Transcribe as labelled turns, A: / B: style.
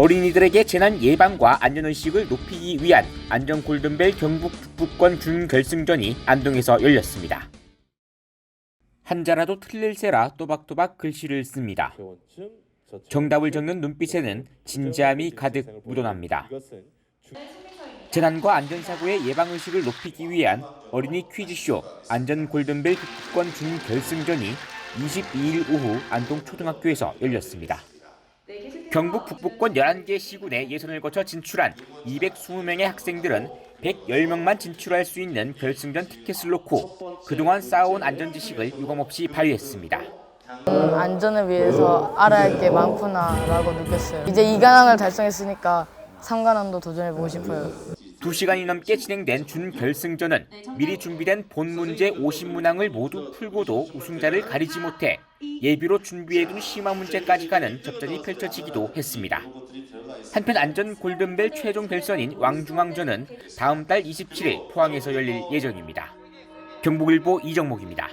A: 어린이들에게 재난 예방과 안전의식을 높이기 위한 안전 골든벨 경북 북부권 준결승전이 안동에서 열렸습니다. 한자라도 틀릴세라 또박또박 글씨를 씁니다. 정답을 적는 눈빛에는 진지함이 가득 묻어납니다. 재난과 안전사고의 예방의식을 높이기 위한 어린이 퀴즈쇼 안전 골든벨 북부권 준결승전이 22일 오후 안동 초등학교에서 열렸습니다. 경북 북부권 11개 시군의 예선을 거쳐 진출한 220명의 학생들은 110명만 진출할 수 있는 결승전 티켓을 놓고 그동안 쌓아온 안전 지식을 유감없이 발휘했습니다.
B: 음, 안전을 위해서 알아야 할 게 많구나라고 느꼈어요. 이제 2관왕을 달성했으니까 3관왕도 도전해보고 싶어요.
A: 2시간이 넘게 진행된 준결승전은 미리 준비된 본 문제 50문항을 모두 풀고도 우승자를 가리지 못해 예비로 준비해둔 심화 문제까지 가는 접전이 펼쳐지기도 했습니다. 한편 안전 골든벨 최종 결선인 왕중왕전은 다음 달 27일 포항에서 열릴 예정입니다. 경북일보 이정목입니다.